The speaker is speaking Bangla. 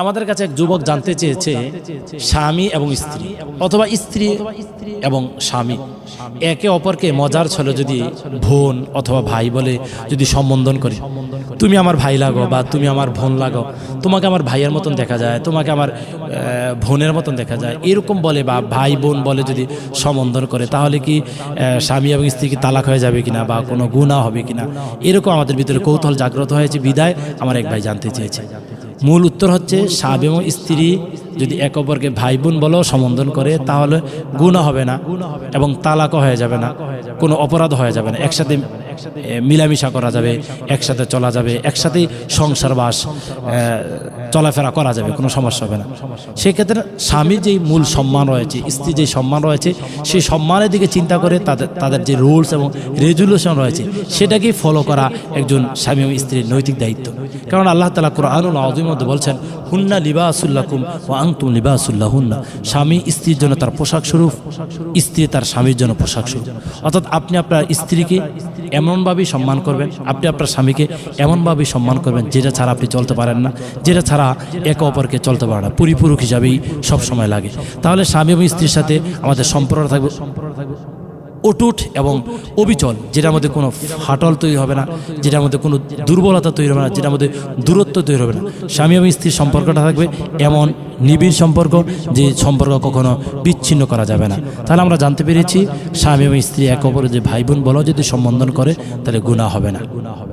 আমাদের কাছে এক যুবক জানতে চেয়েছে স্বামী এবং স্ত্রী, অথবা স্ত্রী এবং স্বামী। একে অপরকে মজার ছলে যদি বোন অথবা ভাই বলে যদি সম্বোধন করে, তুমি আমার ভাই লাগো বা তুমি আমার বোন লাগো, তোমাকে আমার ভাইয়ের মতন দেখা যায়, তোমাকে আমার বোনের মতন দেখা যায়। এরকম বলে বা ভাই বোন বলে যদি সম্বোধন করে, তাহলে কি স্বামী এবং স্ত্রী কি তালাক হয়ে যাবে কিনা বা কোনো গুণা হবে কিনা? এরকম আমাদের ভিতরে কৌতূহল জাগ্রত হয়েছে। বিদায়, আমার এক ভাই জানতে চেয়েছে। মূল উত্তর হচ্ছে স্বামী এবং স্ত্রী। যদি এক অপরকে ভাই বোন বলেও সম্বন্ধন করে, তাহলে গুণা হবে না এবং তালাকও হয়ে যাবে না। কোনো অপরাধ হয়ে যাবে না। একসাথে মিলামিশা করা যাবে, একসাথে চলা যাবে একসাথেই সংসার বাস চলাফেরা করা যাবে, কোনো সমস্যা হবে না। সেক্ষেত্রে স্বামীর যেই মূল সম্মান রয়েছে, স্ত্রীর যে সম্মান রয়েছে, সেই সম্মানের দিকে চিন্তা করে তাদের তাদের যে রুলস এবং রেজুলেশন রয়েছে, সেটাকেই ফলো করা একজন স্বামী এবং স্ত্রীর নৈতিক দায়িত্ব। কারণ আল্লাহ তালা কোরআনুল আজমের মধ্যে বলছেন, হুন্না লিবাসুল্লাকুম ও আংতুম লিবাসুল্লাহ হুন্না স্বামী স্ত্রীর জন্য তার পোশাক স্বরূপ, স্ত্রী তার স্বামীর জন্য পোশাক স্বরূপ। অর্থাৎ আপনি আপনার স্ত্রীকে এমনভাবেই সম্মান করবেন। আপনি আপনার স্বামীকে এমনভাবেই সম্মান করবেন, যেটা ছাড়া আপনি চলতে পারেন না, যেটা ছাড়া একে অপরকে চলতে পারে না। পরিপূরক হিসাবেই সব সময় লাগে। তাহলে স্বামী এবং স্ত্রীর সাথে আমাদের সম্পর্ক থাকবে। অটুট এবং অবিচল, যেটার মধ্যে কোনো ফাটল তৈরি হবে না, যেটার মধ্যে কোনো দুর্বলতা তৈরি হবে না, যেটার মধ্যে দূরত্ব তৈরি হবে না। স্বামী এবং স্ত্রীর সম্পর্কটা থাকবে এমন নিবিড় সম্পর্ক, যে সম্পর্ক কখনো বিচ্ছিন্ন করা যাবে না। তাহলে আমরা জানতে পেরেছি, স্বামী এবং স্ত্রী একে অপরের যে ভাই বোন বলো, যদি সম্বন্ধন করে, তাহলে গুণা হবে না। গুণা হবে